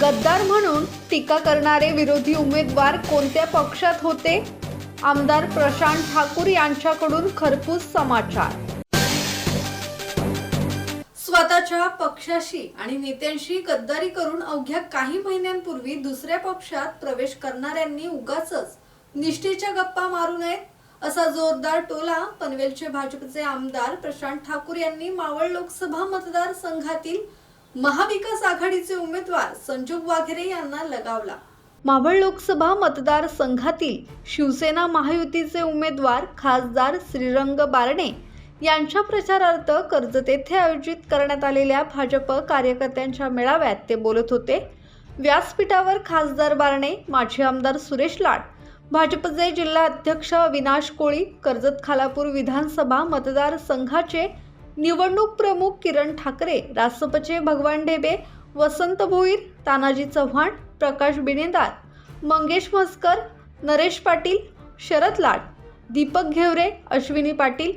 गद्दार म्हणून टीका करणारे विरोधी उमेदवार कोणत्या पक्षात होते? आमदार प्रशांत ठाकूर यांच्याकडून खरपूस समाचार. स्वतःच्या पक्षाशी आणि नेत्यांशी गद्दारी करून अवघ्या काही महिन्यांपूर्वी दुसऱ्या पक्षात प्रवेश करणाऱ्यांनी उगाच निष्ठेच्या गप्पा मारू नयेत असा जोरदार टोला पनवेलचे भाजपचे आमदार प्रशांत ठाकूर यांनी मावळ लोकसभा मतदारसंघातील महाविकास आघाडीचे उमेदवार संजोग वाघेरे यांना लगावला. मावळ लोकसभा मतदारसंघातील शिवसेना महायुतीचे उमेदवार खासदार श्रीरंग बारणे यांच्या प्रचारार्थ कर्जत येथे आयोजित करण्यात आलेल्या भाजप कार्यकर्त्यांच्या मेळाव्यात ते बोलत होते. व्यासपीठावर खासदार बारणे माजी आमदार सुरेश लाड भाजपचे जिल्हा अध्यक्ष अविनाश कोळी कर्जत खालापूर विधानसभा मतदारसंघाचे निवडणूक प्रमुख किरण ठाकरे रासपचे भगवान ढेबे वसंत भोईर तानाजी चव्हाण प्रकाश बिनेदार मंगेश म्हसकर नरेश पाटील शरद लाड दीपक घेवरे अश्विनी पाटील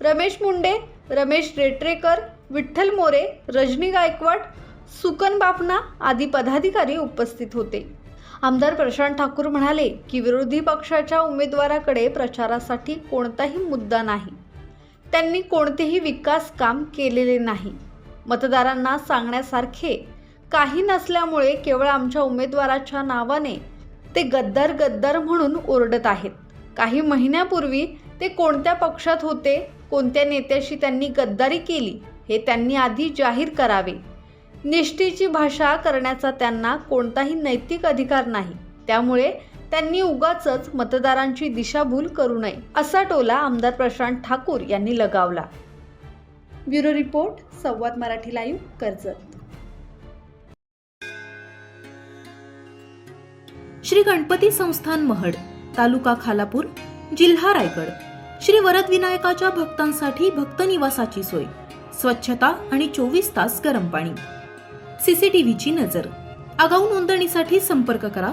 रमेश मुंडे रमेश रेटरेकर विठ्ठल मोरे रजनी गायकवाड सुकन बापना आदी पदाधिकारी उपस्थित होते. आमदार प्रशांत ठाकूर म्हणाले की विरोधी पक्षाच्या उमेदवाराकडे प्रचारासाठी कोणताही मुद्दा नाही. त्यांनी कोणतेही विकास काम केलेले नाही. मतदारांना सांगण्यासारखे काही नसल्यामुळे केवळ आमच्या उमेदवाराच्या नावाने ते गद्दार गद्दार म्हणून ओरडत आहेत. काही महिन्यापूर्वी ते कोणत्या पक्षात होते कोणत्या नेत्याशी त्यांनी गद्दारी केली हे त्यांनी आधी जाहीर करावे. निष्ठेची भाषा करण्याचा त्यांना कोणताही नैतिक अधिकार नाही. त्यामुळे त्यांनी उगाच मतदारांची दिशाभूल करू नये असा टोला आमदार प्रशांत ठाकूर यांनी लगावला. Bureau report Samvad Marathi live Karjat. Shri Ganapati संस्थान महड तालुका खालापूर जिल्हा रायगड. श्री वरद विनायकाच्या भक्तांसाठी भक्त निवासाची सोय स्वच्छता आणि चोवीस तास गरम पाणी. सीसीटीव्हीची नजर. आगाऊ नोंदणीसाठी संपर्क करा